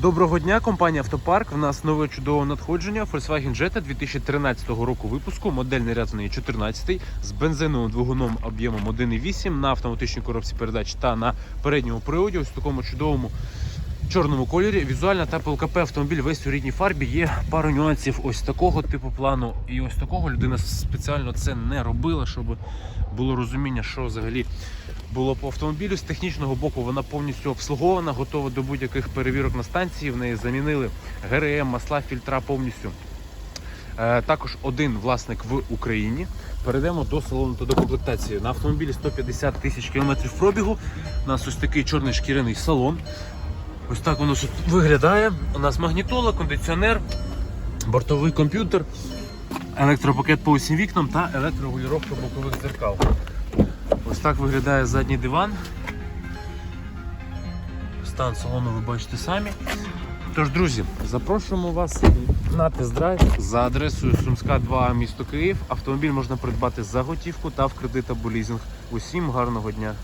Доброго дня, компанія Автопарк. В нас нове чудове надходження Volkswagen Jetta 2013 року випуску. модель ряд в 14 з бензиновим двигуном об'ємом 1,8 на автоматичній коробці передач та на передньому приводі. Ось такому чудовому чорному кольорі. Візуальна та ПЛКП автомобіль весь у рідній фарбі. Є пару нюансів ось такого типу плану і ось такого. Людина спеціально це не робила, щоб було розуміння, що взагалі було по автомобілю. З технічного боку вона повністю обслугована, готова до будь-яких перевірок на станції. В неї замінили ГРМ, масла, фільтра повністю. Е, також один власник в Україні. Перейдемо до салону та до комплектації. На автомобілі 150 тисяч кілометрів пробігу. У нас ось такий чорний шкіряний салон. Ось так воно виглядає. У нас магнітола, кондиціонер, бортовий комп'ютер, електропакет по усім вікнам та електрорегулювання бокових дзеркал. Ось так виглядає задній диван. Стан салону ви бачите самі. Тож, друзі, запрошуємо вас на тест-драйв за адресою Сумська 2, місто Київ. Автомобіль можна придбати за готівку та в кредит або лізинг. Усім гарного дня!